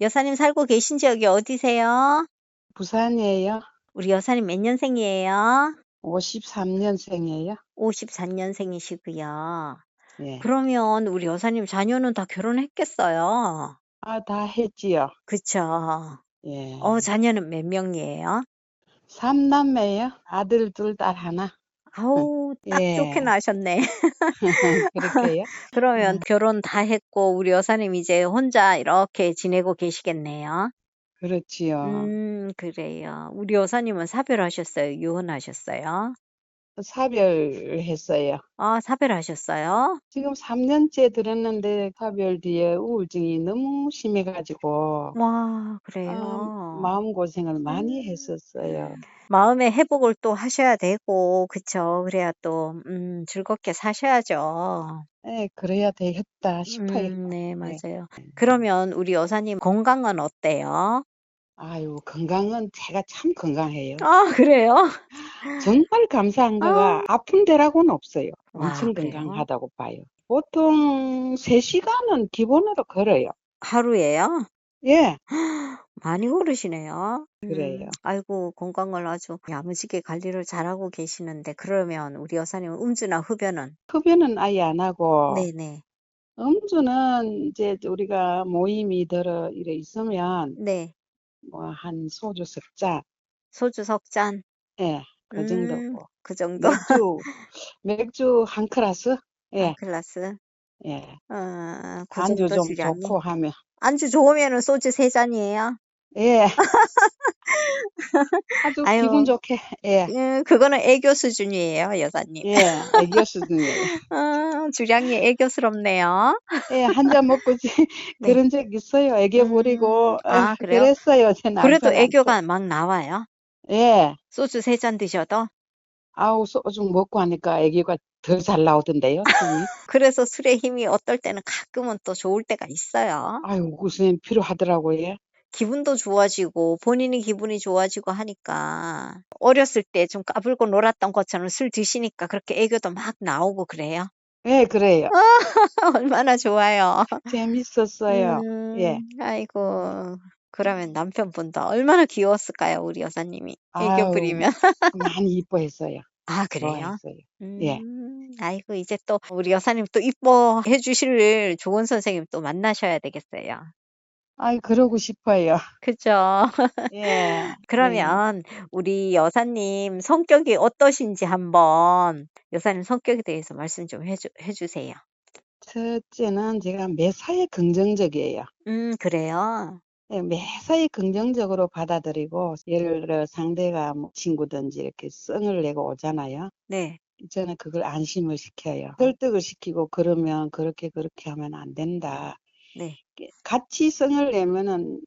여사님 살고 계신 지역이 어디세요? 부산이에요. 우리 여사님 몇 년생이에요? 53년생이에요. 53년생이시고요. 예. 그러면 우리 여사님 자녀는 다 결혼했겠어요. 아, 다 했지요. 그쵸? 예. 어, 자녀는 몇 명이에요? 삼남매예요. 아들 둘, 딸 하나. 아우, 딱 예. 좋게 나셨네. 그렇게요. 그러면 음. 결혼 다 했고, 우리 여사님 이제 혼자 이렇게 지내고 계시겠네요. 그렇지요. 음, 그래요. 우리 여사님은 사별하셨어요? 이혼하셨어요? 사별했어요. 아, 사별하셨어요? 지금 3년째 들었는데 사별 뒤에 우울증이 너무 심해가지고 와, 아, 그래요. 마음고생을 많이 음. 했었어요. 마음의 회복을 또 하셔야 되고, 그쵸? 그래야 또, 음, 즐겁게 사셔야죠. 예, 그래야 되겠다 싶어요. 음, 네, 예. 맞아요. 그러면 우리 여사님 건강은 어때요? 아유, 건강은 제가 참 건강해요. 아, 그래요? 정말 감사한 아, 거가 아픈 데라고는 없어요. 와, 엄청 그래요? 건강하다고 봐요. 보통 3시간은 기본으로 걸어요. 하루에요? 예, 많이 걸으시네요. 그래요. 음, 아이고, 건강을 아주 야무지게 관리를 잘하고 계시는데, 그러면 우리 여사님은 음주나 흡연은? 흡연은 아예 안 하고, 네네. 음주는 이제 우리가 모임이 들어 이래 있으면 네. 뭐 한 소주 석 잔, 소주 석 잔. 예, 그 음, 정도고. 그 정도? 맥주, 맥주 한 클라스? 한 예, 클라스. 예. 어, 그 안주 정도 좀 주량이. 좋고 하면, 안주 좋으면은 소주 세 잔이에요? 예. 아주 기분 아유, 좋게, 예, 음, 그거는 애교 수준이에요, 여사님. 예, 애교 수준이에요. 어, 주량이 애교스럽네요. 예, 한 잔 먹고 지- 네. 그런 적 있어요. 애교 음, 부리고, 아, 아, 그래요? 그랬어요, 제 그래도 남편한테. 애교가 막 나와요. 예, 소주 세잔 드셔도. 아우, 소주 먹고 하니까 애교가 더 잘 나오던데요. 그래서 술의 힘이 어떨 때는 가끔은 또 좋을 때가 있어요. 아유, 무슨 필요하더라고요. 기분도 좋아지고 본인이 기분이 좋아지고 하니까 어렸을 때 좀 까불고 놀았던 것처럼 술 드시니까 그렇게 애교도 막 나오고 그래요. 예, 그래요. 얼마나 좋아요. 재밌었어요. 예. 음, 아이고. 그러면 남편분도 얼마나 귀여웠을까요, 우리 여사님이. 애교 아유, 부리면. 많이 이뻐했어요. 아, 그래요? 좋아했어요. 예. 음, 아이고, 이제 또 우리 여사님 또 이뻐해 주실 좋은 선생님 또 만나셔야 되겠어요. 아이, 그러고 싶어요. 그죠? 예, 예. 그러면 우리 여사님 성격이 어떠신지 한번 여사님 성격에 대해서 말씀 좀 해주, 해주세요. 첫째는 제가 매사에 긍정적이에요. 음, 그래요? 예, 매사에 긍정적으로 받아들이고, 예를 들어 상대가 뭐 친구든지 이렇게 성을 내고 오잖아요. 네. 저는 그걸 안심을 시켜요. 설득을 시키고 그러면 그렇게 그렇게 하면 안 된다. 네. 같이 성을 내면은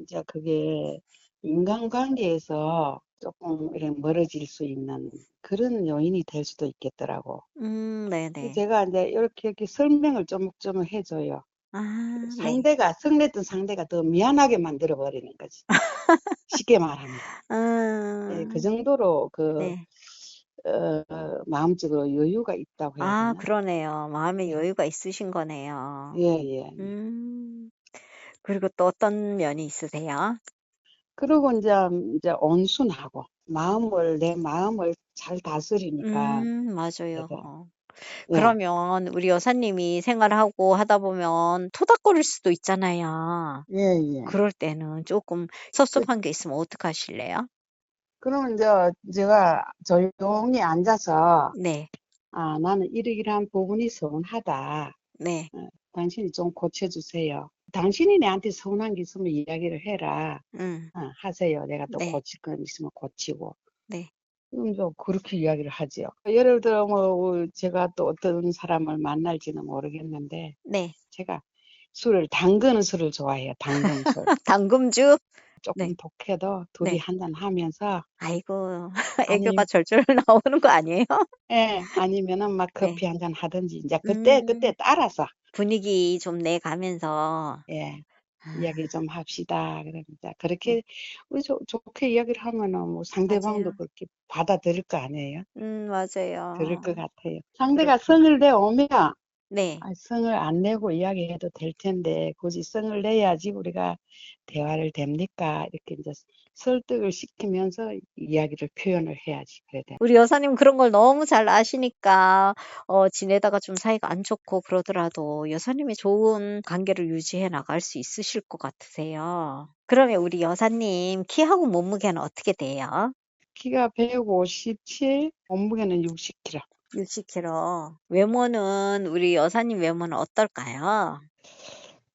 이제 그게 인간관계에서 조금 이렇게 멀어질 수 있는 그런 요인이 될 수도 있겠더라고. 음, 네네. 제가 이제 이렇게 이렇게 설명을 조목조목 해줘요. 아, 네. 상대가 성냈던 상대가 더 미안하게 만들어 버리는 거지. 쉽게 말하면. 예, 그 음, 정도로 그 네. 어, 마음적으로 여유가 있다고 해야 아, 되나? 그러네요. 마음의 예, 여유가 있으신 거네요. 예, 예. 음, 그리고 또 어떤 면이 있으세요? 그리고 이제 이제 온순하고 마음을 내 마음을 잘 다스리니까 음, 내가 맞아요. 예, 그러면 우리 여사님이 생활하고 하다 보면 토닥거릴 수도 있잖아요. 예, 예. 그럴 때는 조금 그, 섭섭한 게 있으면 어떡하실래요? 그러면 이제 제가 조용히 앉아서 네, 아, 나는 이러이러한 부분이 서운하다. 네, 어, 당신이 좀 고쳐주세요. 당신이 내한테 서운한 게 있으면 이야기를 해라. 음, 어, 하세요. 내가 또 네, 고칠 건 있으면 고치고. 네, 음, 좀 그렇게 이야기를 하죠. 예를 들어 뭐 제가 또 어떤 사람을 만날지는 모르겠는데 네. 제가 술을 담그는 술을 좋아해요. 담근 술. 당금주? 조금 네, 독해도 둘이 네. 한잔 하면서 아이고, 아니 애교가 절절 나오는 거 아니에요? 예, 아니면은 막 네. 커피 한잔 하든지 이제 그때 그때 음, 따라서 분위기 좀 내가면서, 예. 아, 이야기 좀 합시다. 그러면 이제 네, 그렇게 우리 좋- 좋게 이야기를 하면은 뭐 상대방도 맞아요. 그렇게 받아들일 거 아니에요? 음, 들을 것 맞아요. 같아요. 상대가 성을 내오면 네. 아, 성을 안 내고 이야기해도 될 텐데 굳이 성을 내야지 우리가 대화를 됩니까? 이렇게 이제 설득을 시키면서 이야기를 표현을 해야지 그래야 돼. 우리 여사님 그런 걸 너무 잘 아시니까 어, 지내다가 좀 사이가 안 좋고 그러더라도 여사님이 좋은 관계를 유지해 나갈 수 있으실 것 같으세요. 그러면 우리 여사님 키하고 몸무게는 어떻게 돼요? 키가 157, 몸무게는 60kg. 60kg. 외모는 우리 여사님 외모는 어떨까요?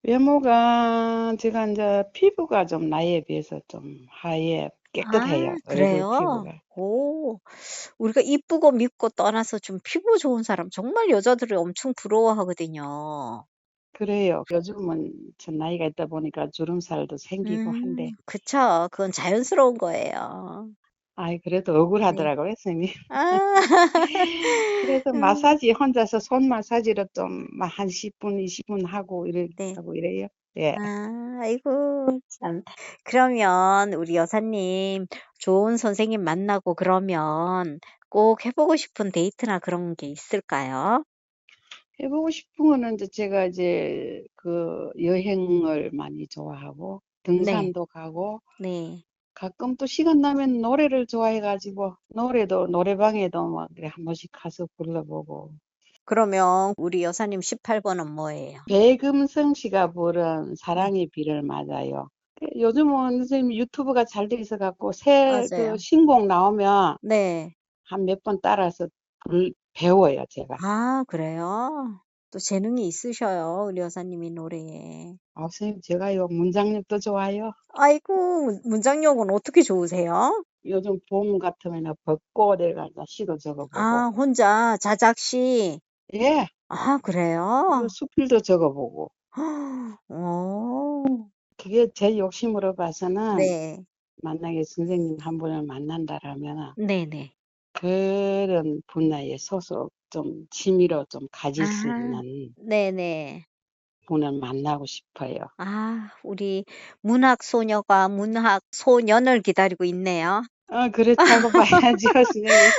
외모가 제가 이제 피부가 좀 나이에 비해서 좀 하얘 깨끗해요. 아, 그래요? 오, 우리가 이쁘고 밉고 떠나서 좀 피부 좋은 사람 정말 여자들이 엄청 부러워하거든요. 그래요. 요즘은 전 나이가 있다 보니까 주름살도 생기고 한데, 음, 그쵸. 그건 자연스러운 거예요. 아이, 그래도 네. 억울하더라고요, 선생님. 아, 그래서 음, 마사지 혼자서 손 마사지로 좀 한 10분, 20분 하고 네. 이러고 이래요. 예. 아, 아이고, 참. 그러면 우리 여사님 좋은 선생님 만나고 그러면 꼭 해보고 싶은 데이트나 그런 게 있을까요? 해 보고 싶은 거는 이제 제가 이제 그 여행을 많이 좋아하고 네, 등산도 가고 네. 가끔 또 시간 나면 노래를 좋아해가지고 노래도 노래방에도 막 그래 한 번씩 가서 불러보고 그러면 우리 여사님 18번은 뭐예요? 배금성 씨가 부른 사랑의 비를 맞아요. 그 요즘은 선생님 유튜브가 잘 돼 있어 갖고 새그 맞아요. 신곡 나오면 네. 한 몇 번 따라서 불, 배워요 제가. 아, 그래요? 또 재능이 있으셔요, 우리 여사님이 노래에. 아 선생님 제가 요 문장력도 좋아요. 아이고, 문- 문장력은 어떻게 좋으세요? 요즘 봄 같으면 벚꽃에 가서 시도 적어보고 아, 혼자 자작시. 예 아, 그 그래요? 수필도 적어보고 오, 그게 제 욕심으로 봐서는 네, 만약에 선생님 한 분을 만난다라면 네네. 그런 분야에 소속 좀 취미로 좀 가질 수 아, 있는 네네. 분을 만나고 싶어요. 아, 우리 문학 소녀가 문학 소년을 기다리고 있네요. 어, 그렇다고 봐야죠, 선생님.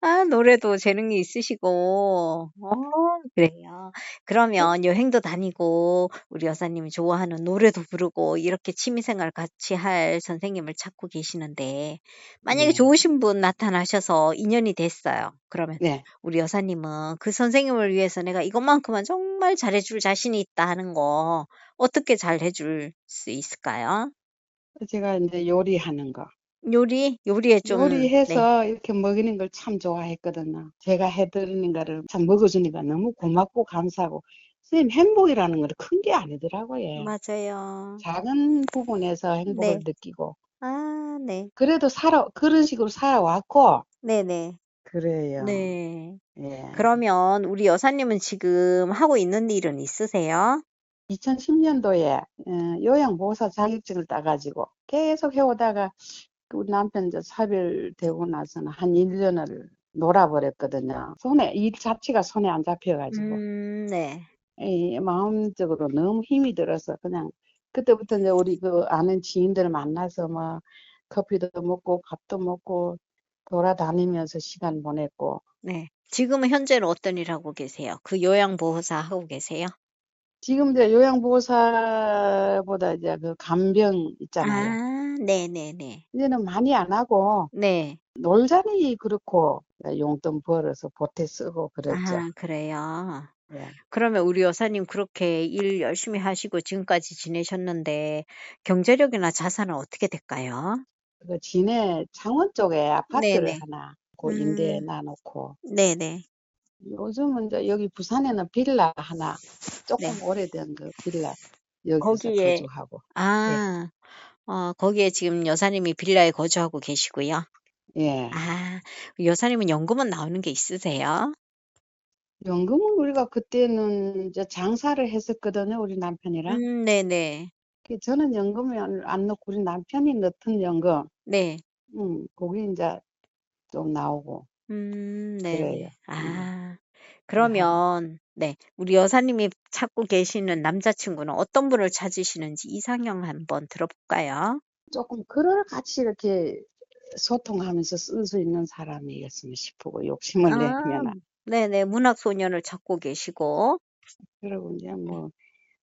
아, 노래도 재능이 있으시고, 어, 그래요. 그러면 여행도 다니고, 우리 여사님이 좋아하는 노래도 부르고, 이렇게 취미생활 같이 할 선생님을 찾고 계시는데, 만약에 네, 좋으신 분 나타나셔서 인연이 됐어요. 그러면 네. 우리 여사님은 그 선생님을 위해서 내가 이것만큼은 정말 잘해 줄 자신이 있다 하는 거, 어떻게 잘해 줄 수 있을까요? 제가 이제 요리하는 거. 요리? 요리에 좀, 네. 요리해서 이렇게 먹이는 걸 참 좋아했거든요. 제가 해드리는 거를 참 먹어주니까 너무 고맙고 감사하고. 선생님, 행복이라는 건 큰 게 아니더라고요. 맞아요. 작은 부분에서 행복을 네. 느끼고. 아, 네. 그래도 살아, 그런 식으로 살아왔고, 네네. 그래요. 네. 예. 그러면 우리 여사님은 지금 하고 있는 일은 있으세요? 2010년도에 어, 요양보호사 자격증을 따가지고 계속 해오다가 그 우리 남편 이제 사별되고 나서는 한 1년을 놀아버렸거든요. 손에, 일 자체가 손에 안 잡혀가지고. 음, 네. 이 마음적으로 너무 힘이 들어서 그냥 그때부터 이제 우리 그 아는 지인들 만나서 뭐 커피도 먹고 밥도 먹고 돌아다니면서 시간 보냈고 네. 지금은 현재는 어떤 일 하고 계세요? 그 요양보호사 하고 계세요? 지금 이제 요양보호사보다 이제 그 간병 있잖아요. 아, 네네네. 이제는 많이 안 하고 네. 놀자니 그렇고 용돈 벌어서 보태 쓰고 그랬죠. 아, 그래요. 예. 그러면 우리 여사님 그렇게 일 열심히 하시고 지금까지 지내셨는데 경제력이나 자산은 어떻게 될까요? 그 진해 창원 쪽에 아파트를 네네. 하나 그 임대해 음, 놔놓고 네네. 요즘은 이제 여기 부산에는 빌라 하나 조금 네. 오래된 그 빌라 여기서 거기에, 거주하고 예. 아, 어, 거기에 지금 여사님이 빌라에 거주하고 계시고요. 예. 아, 여사님은 연금은 나오는 게 있으세요? 연금은 우리가 그때는 이제 장사를 했었거든요 우리 남편이랑 음, 네네. 그 저는 연금을 안, 안 넣고 우리 남편이 넣던 연금 네. 음 그게 이제 좀 나오고 음, 그래요. 네네. 음. 아, 네, 하고 그러면, 네. 우리 여사님이 찾고 계시는 남자친구는 어떤 분을 찾으시는지 이상형 한번 들어볼까요? 조금 글을 같이 이렇게 소통하면서 쓸 수 있는 사람이었으면 싶고 욕심을 아, 내면 네네. 문학 소년을 찾고 계시고. 그러고 이제 뭐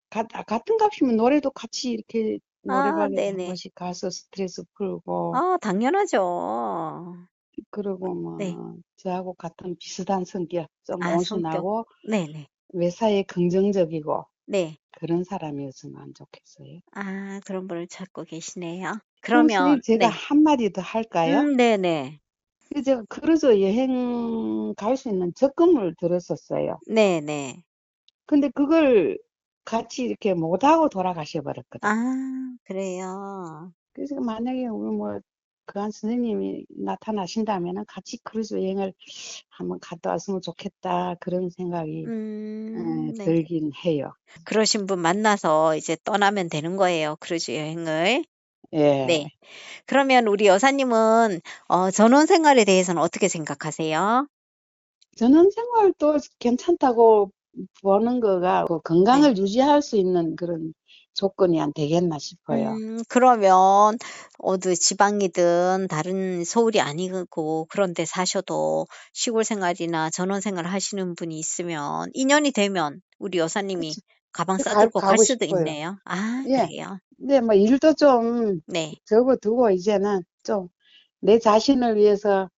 가, 아, 같은 값이면 노래도 같이 이렇게 아, 노래방에 한 네네. 번씩 가서 스트레스 풀고 아, 당연하죠. 그러고 뭐 네. 저하고 같은 비슷한 성격 좀 아, 성격. 온순하고 네네. 외사에 긍정적이고 네. 그런 사람이었으면 좋겠어요. 아, 그런 분을 찾고 계시네요. 그러면 선생님 제가 네. 한마디 더 할까요? 음, 네네. 이제 크루즈 여행 갈 수 있는 적금을 들었었어요. 네네. 근데 그걸 같이 이렇게 못하고 돌아가셔 버렸거든. 아, 그래요. 그래서 만약에 우리 뭐 그한 선생님이 나타나신다면은 같이 크루즈 여행을 한번 갔다 왔으면 좋겠다 그런 생각이 음, 에, 네. 들긴 해요. 그러신 분 만나서 이제 떠나면 되는 거예요. 크루즈 여행을. 예. 네. 그러면 우리 여사님은 어, 전원 생활에 대해서는 어떻게 생각하세요? 전원 생활도 괜찮다고 보는 거가 그 네. 건강을 유지할 수 있는 그런 조건이 안 되겠나 싶어요. 음, 그러면 어디 지방이든 다른 서울이 아니고 그런 데 사셔도 시골 생활이나 전원 생활 하시는 분이 있으면 인연이 되면 우리 여사님이 그치. 가방 가, 싸들고 갈 가고 수도 싶어요. 있네요. 아, 예. 그래요. 근데 뭐 일도 좀 네. 접어두고 이제는 좀 내 자신을 위해서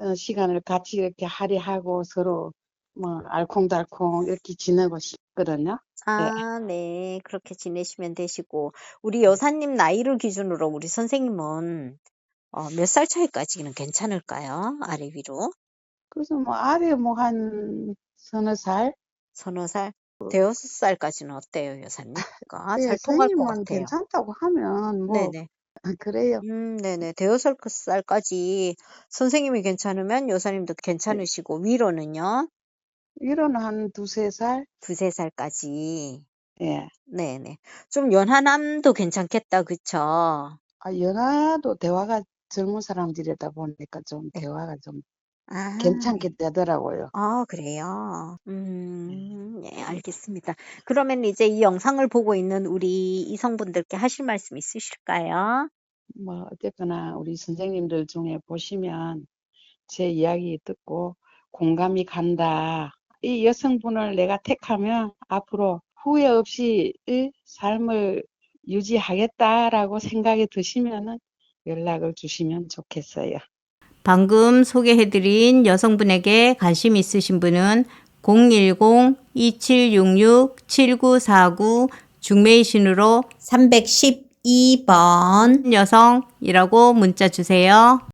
어, 시간을 같이 이렇게 할애하고 서로 뭐 알콩달콩 이렇게 지내고 싶거든요. 예. 아, 네. 그렇게 지내시면 되시고 우리 여사님 나이를 기준으로 우리 선생님은 어, 몇 살 차이까지는 괜찮을까요? 아래 위로? 그래서 뭐 아래 뭐 한 서너 살? 서너 살? 대여섯 살까지는 어때요, 여사님? 아, 예, 잘 통할 것 같아요. 괜찮다고 하면 뭐 네네. 그래요. 음, 네네. 대여섯 살까지 선생님이 괜찮으면 여사님도 예. 괜찮으시고 위로는요? 위로는 한 두세 살? 두세 살까지. 예. 네네. 좀 연하남도 괜찮겠다, 그쵸? 아, 연하도 대화가 젊은 사람들이다 보니까 좀 네. 대화가 좀 아, 괜찮게 되더라고요. 아, 그래요? 음, 네, 알겠습니다. 그러면 이제 이 영상을 보고 있는 우리 이성분들께 하실 말씀 있으실까요? 뭐 어쨌거나 우리 선생님들 중에 보시면 제 이야기 듣고 공감이 간다. 이 여성분을 내가 택하면 앞으로 후회 없이 이 삶을 유지하겠다라고 생각이 드시면은 연락을 주시면 좋겠어요. 방금 소개해드린 여성분에게 관심 있으신 분은 010-2766-7949 중매이신으로 312번 여성이라고 문자 주세요.